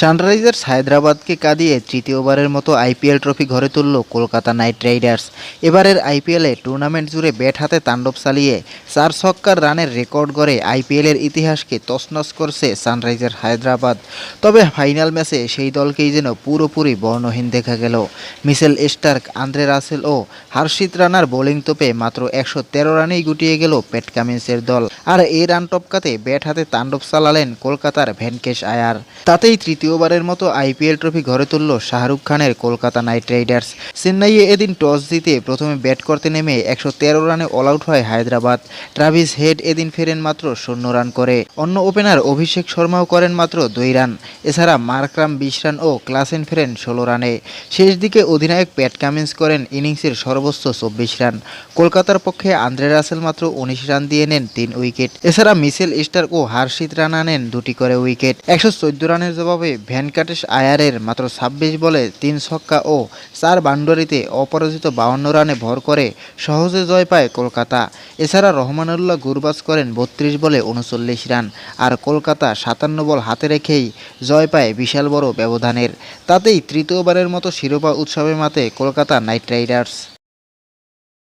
Sunrisers হায়দ্রাবাদকে কাঁদিয়ে তৃতীয়বারের মতো আইপিএল ট্রফি ঘরে তুলল কলকাতা নাইট রাইডার্স। এবারের আইপিএলে টুর্নামেন্ট জুড়ে ব্যাট হাতে তাণ্ডব চালিয়ে চার ছক্কার রানের রেকর্ড গড়ে আইপিএলের ইতিহাসকে তছনছ করছে সানরাইজার হায়দ্রাবাদ। তবে ফাইনাল ম্যাচে সেই দলকেই যেন পুরোপুরি বর্ণহীন দেখা গেল। মিসেল স্টার্ক, আন্দ্রে রাসেল ও হার্ষিত রানার বোলিং তোপে মাত্র একশো তেরো রানেই গুটিয়ে গেল প্যাট কামিন্সের দল। আর এই রান টপকাতে ব্যাট হাতে তাণ্ডব চালালেন কলকাতার ভেনকেশ আয়ার। তাতেই তৃতীয়বারের মতো আইপিএল ট্রফি ঘরে তুলল শাহরুখ খানের কলকাতা নাইট রাইডার্স। চেন্নাইয়ে এদিন টস জিতে প্রথমে ব্যাট করতে নেমে একশো তেরো রানে অল আউট হয় হায়দ্রাবাদ। ট্রাভিস হেড এদিন ফেরেন মাত্র শূন্য রান করে। অন্য ওপেনার অভিষেক শর্মাও করেন মাত্র দুই রান। এছাড়া মার্করাম বিশ রান ও ক্লাসেন ফেরেন ষোলো রানে। শেষ দিকে অধিনায়ক প্যাট কামিন্স করেন ইনিংসের সর্বোচ্চ চব্বিশ রান। কলকাতার পক্ষে আন্দ্রে রাসেল মাত্র উনিশ রান দিয়ে নেন তিন উইকেট। এছাড়া মিসেল স্টার্ক ও হার্ষিত রানা নেন দুটি করে উইকেট একশো চোদ্দ রানের জবাবে ভ্যানকাটেশ আয়ারের মাত্র ছাব্বিশ বলে তিন ছক্কা ও চার বাউন্ডারিতে অপরাজিত বাউন্ন রানে ভর করে সহজে জয় পায় কলকাতা। এছাড়া রহমানুল্লাহ গুরবাজ করেন বত্রিশ বলে উনচল্লিশ রান। আর কলকাতা সাতান্ন বল হাতে রেখেই জয় পায় বিশাল বড় ব্যবধানের। তাতেই তৃতীয়বারের মতো শিরোপা উৎসবে মাতে কলকাতা নাইট রাইডার্স।